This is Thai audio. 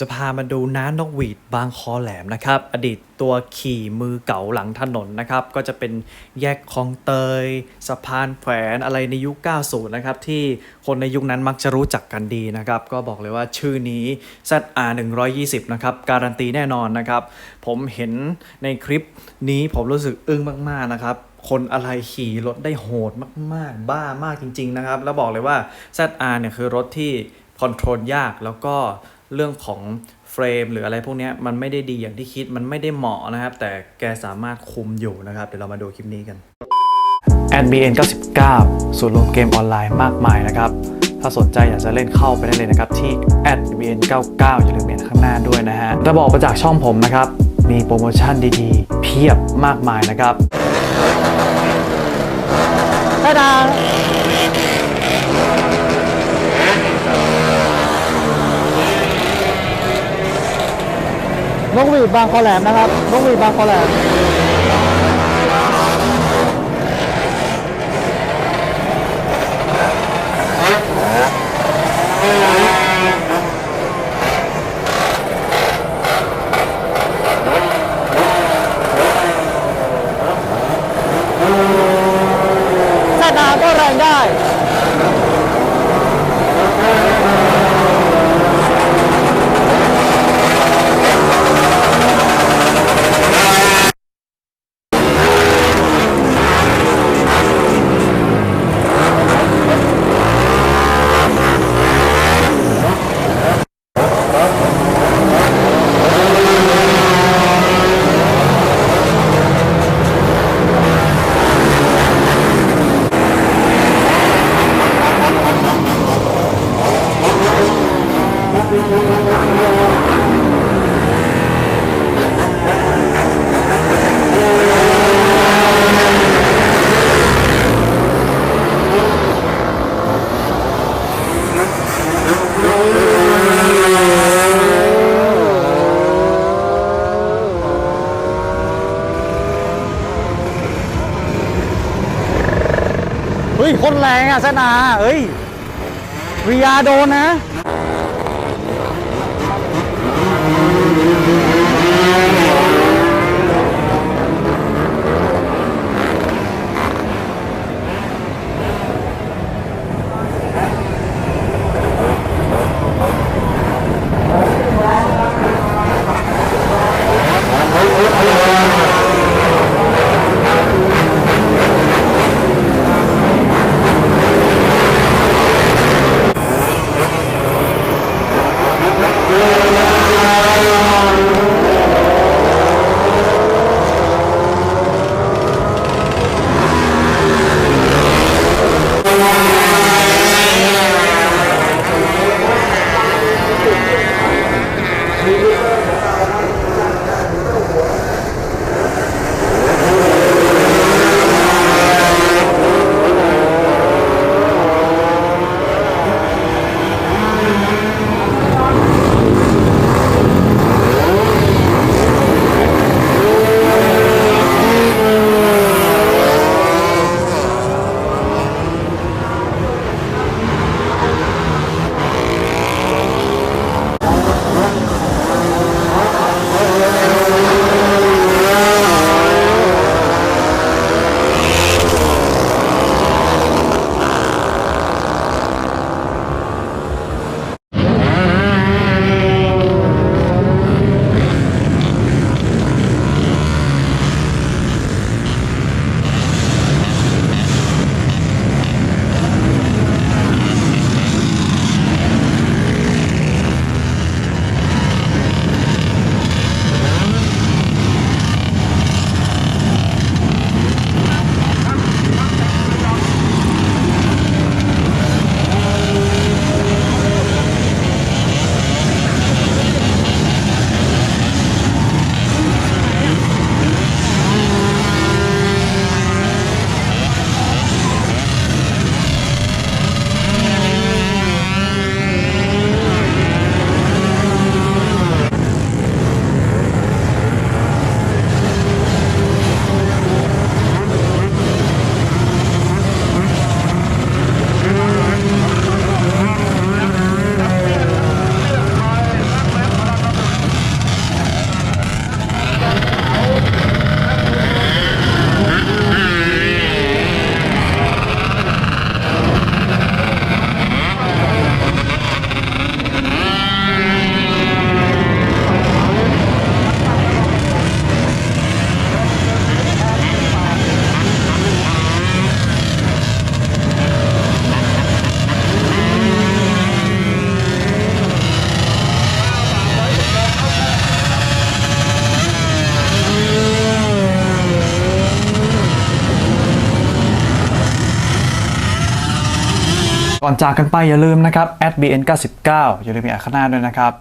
จะพามาดูน้านกหวีดบางคอแหลมนะครับ อดีตตัวขี่มือเก่าหลังถนนนะครับ ก็จะเป็นแยกคลองเตย สะพานแขวนอะไรในยุค 90 นะครับ ที่คนในยุคนั้นมักจะรู้จักกันดีนะครับ ก็บอกเลยว่าชื่อนี้ ZR 120 นะครับ การันตีแน่นอนนะครับ ผมเห็นในคลิปนี้ผมรู้สึกอึ้งมาก ๆ นะครับคนอะไรขี่รถได้โหดมาก ๆ บ้ามากจริง ๆ นะครับ แล้วบอกเลยว่า ZR เนี่ยคือรถที่คอนโทรลยากแล้วก็ เรื่องของเฟรมหรืออะไรพวกเนี้ยมันไม่ได้ดีอย่างที่คิดมันไม่ได้เหมาะนะครับ แต่แกสามารถคุมอยู่นะครับ เดี๋ยวเรามาดูคลิปนี้กัน NBN 99ศูนย์รวมเกมออนไลน์มากมายนะครับ ถ้าสนใจอยากจะเล่นเข้าไปได้เลยนะครับ ที่ NBN 99อย่าลืมเห็นข้างหน้าด้วยนะฮะจะบอกมาจากช่องผมนะครับ มีโปรโมชั่นดีๆ เพียบมากมายนะครับตาดา กหวีดบางคอแหลมนะครับนกหวีดบางคอแหลม เฮ้ยคนแรงอะสนาเฮ้ยวิยาโดนนะ ส ก่อนจากกันไปอย่าลืมนะครับ @bn99 อย่าลืมมีอัคนาด้วยนะครับ